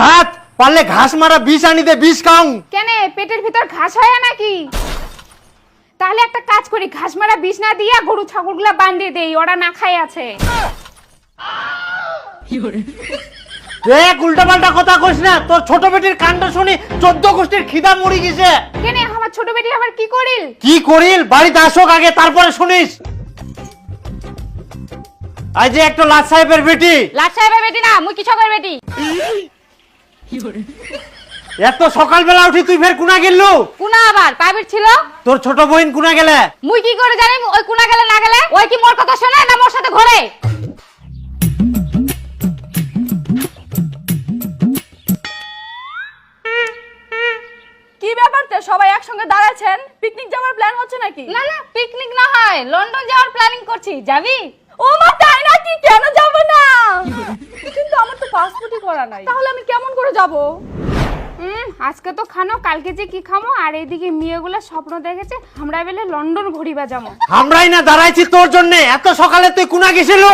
ভাত? পারলে ঘাস মারা বিষ আনি দে বিষ খাও। কেন পেটের ভিতর ঘাস হয় নাকি? তাহলে একটা কাজ করি ঘাস মারা বিষ না দিয়া গরু ছাগলগুলা বান্ধিয়ে দেই ওরা না খাই আছে। দেখ উল্টা পাল্টা কথা কইস না তোর ছোট বেটির কাণ্ড শুনি চোদ্দ গোষ্ঠীর খিদা মরি গেছে। কেন আমার ছোট বেটি আবার কি করিল? কি করিল? বাড়িতে আসুক আগে তারপরে শুনিস। আজ যে একটা লাট সাহেবের বেটি। লাট সাহেবের বেটি না মুই কৃষকের বেটি। এত সকালবেলা উঠি তুই ফের কুনা গেললু কুনা আবার প্রাইভেট ছিল? তোর ছোট বোন কুনা গেলে? মুই কি করে জানি ওই কুনা গেলে না গেলে? ওই কি মোর কথা শোনে না মোর সাথে ঘোরে? কি ব্যাপার তো? সবাই একসঙ্গে দাঁড়াচ্ছেন? পিকনিক যাওয়ার প্ল্যান হচ্ছে নাকি? না না পিকনিক না হয় লন্ডন যাওয়ার প্ল্যানিং করছি যাবি? ও মা তাই নাকি? কেন যাব না? কিন্তু আমার তো পাসপোর্টই করা নাই। তাহলে আমি কেমন করে যাব? হুম আজকে তো খানো কালকে যে কি খামো আর এইদিকে মেয়েগুলো স্বপ্ন দেখেছে আমরা বেলে লন্ডন ঘুরিবা যাব আমরাই না দাঁড়াইছি তোর জন্য এত সকালে তুই কুনা গেছিল?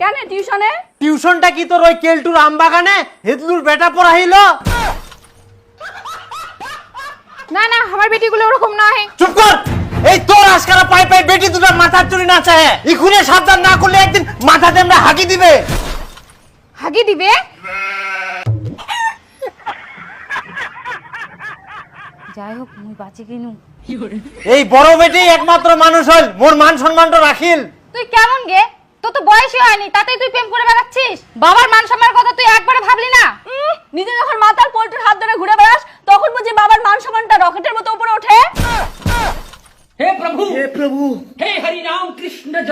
কেন টিউশনে? টিউশনটা কি তোর ওই কেলটুর আম বাগানে হেদলুর বেটা পড়াইল? না না আমার বেটিগুলো ওরকম নয়। চুপ কর! এই তোর আজকারা পাই পাই বেটি দুটো মাথার চুরি না চাহে ইখুনে সাবধান না করলে একদিন মাথাতে আমরা হাঁকি দিবে। হাগি দিবে? যাই হোক মুই বাঁচি কিনু। এই বড় বেটি একমাত্র মানুষ হল মোর মান সম্মানটা রাখিল। তুই কেমন গে? তো তো বয়সই হয়নি তাতেই তুই প্রেম করে বেড়াচ্ছিস। বাবার মান সম্মানের কথা তুই একবারে ভাবলি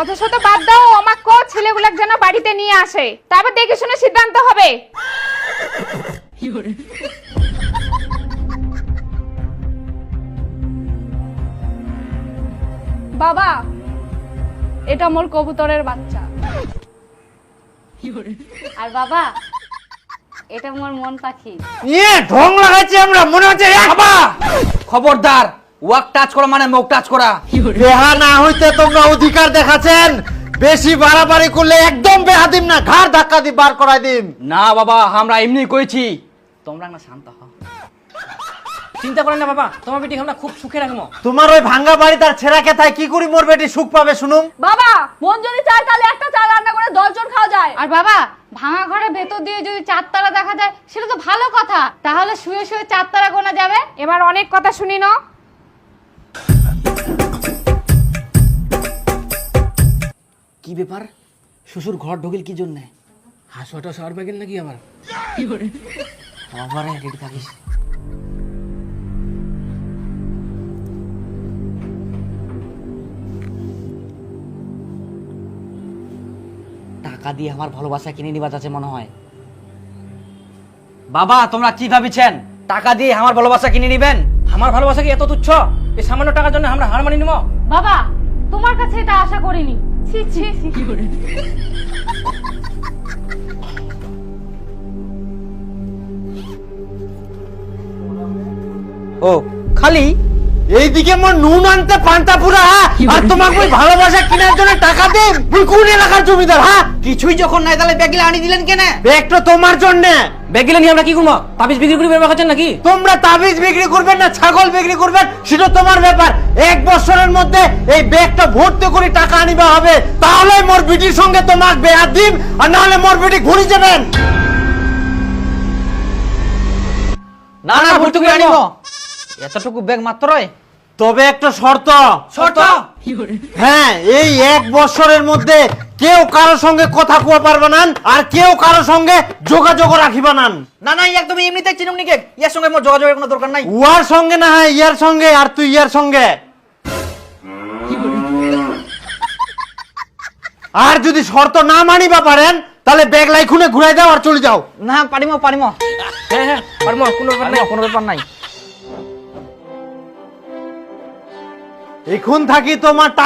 অথচ তো বাদ দাও আমার কো ছেলেগুলাক যেন বাড়িতে নিয়ে আসে। তারপর দেখে শুনে সিদ্ধান্ত হবে। বাবা এটা মোর কবুতরের বাচ্চা। আর বাবা এটা মোর মন পাখি। ইয়ে ঢং লাগাইছি আমরা মনে হচ্ছে খবরদার। ওয়াক টাচ করা মানে মুখ টাচ করা। বেহা না হইতে তোমরা অধিকার দেখাচ্ছেন। বেশি বাড়াবাড়ি করলে একদম বেহা দিম না ঘাড় ধাক্কা দি বার করাই দিম না বাবা আমরা এমনি কইছি। তোমরা না শান্ত হও। চিন্তা করেন না বাবা তোমার বেটি আমরা খুব সুখে রাখব তোমার ওই ভাঙ্গা বাড়ি তার ছেঁড়া কেথায় কি করি মোর বেটি সুখ পাবে শুনুম বাবা মন যদি চায় তাহলে একটা চা রান্না করে দশজন খাওয়া যায়। আর বাবা ভাঙা ঘরের ভেতর দিয়ে যদি চারতারা দেখা যায় সেটা তো ভালো কথা। তাহলে শুয়ে শুয়ে চারতারা গোনা যাবে। এবার অনেক কথা শুনি না কি ব্যাপার? শ্বশুর ঘর ঢুকিল কি জন্য? হাসুয়াটা শহর পেগেল নাকি আমার থাকিস টাকা দিয়ে আমার ভালোবাসা কিনে নিবা যাচ্ছে মনে হয়। বাবা, তোমরা কি ভাবিছেন? টাকা দিয়ে আমার ভালোবাসা কিনে নিবেন? আমার ভালোবাসা কি এত তুচ্ছ? এই সামান্য টাকার জন্য আমরা হার মানি নিব বাবা, তোমার কাছে এটা আশা করিনি। ছি ছি ও খালি এইদিকে মোর নুন আনতে পান্তা পুরা হ্যাঁ? আর তোমাকে ওই ভালোবাসা কেনার জন্য টাকা দেব তুই কোন এলাকার জমিদার হ্যাঁ? কিছুই যখন নাই তাহলে ব্যাগিলা আনি দিলেন কেন? ব্যাগটা তোমার জন্য। ব্যাগ গেলে নিয়ে আমরা কি করব? তাবিজ বিক্রি করে ব্যবহার করছেন নাকি? তোমরা তাবিজ বিক্রি করবেন না ছাগল বিক্রি করবেন সেটা তোমার ব্যাপার। এক বছরের মধ্যে এই ব্যাগটা ভর্তি করে টাকা আনিবা হবে তাহলে মোর বিটির সঙ্গে তোমার বেয়া দিম আর নাহলে মোর বিটি ঘুরি যাবেন। না না ভর্তি করে আনিব। এতটুকু ব্যাগ মাত্রই তবে একটা শর্ত। শর্ত? হ্যাঁ এই এক বছরের মধ্যে কেউ কারও সঙ্গে কথা কুয়া পারবে না আর কেউ কারও সঙ্গে যোগাযোগ রাখিবা না। না না একদম এমনিতে চিনুম নিকে ইয়ার সঙ্গে মোর যোগাযোগের কোনো দরকার নাই। উয়ার সঙ্গে না হয় ইয়ার সঙ্গে আর তুই ইয়ার সঙ্গে। আর যদি শর্ত না মানিবা পারেন তাহলে ব্যাগ লাই খুনে ঘুরাই দাও আর চলে যাও। না পারিম পারিম। হ্যাঁ হ্যাঁ পারমো কোনো ব্যাপার নাই। কোনো ব্যাপার নাই। এখন থাকি তোমার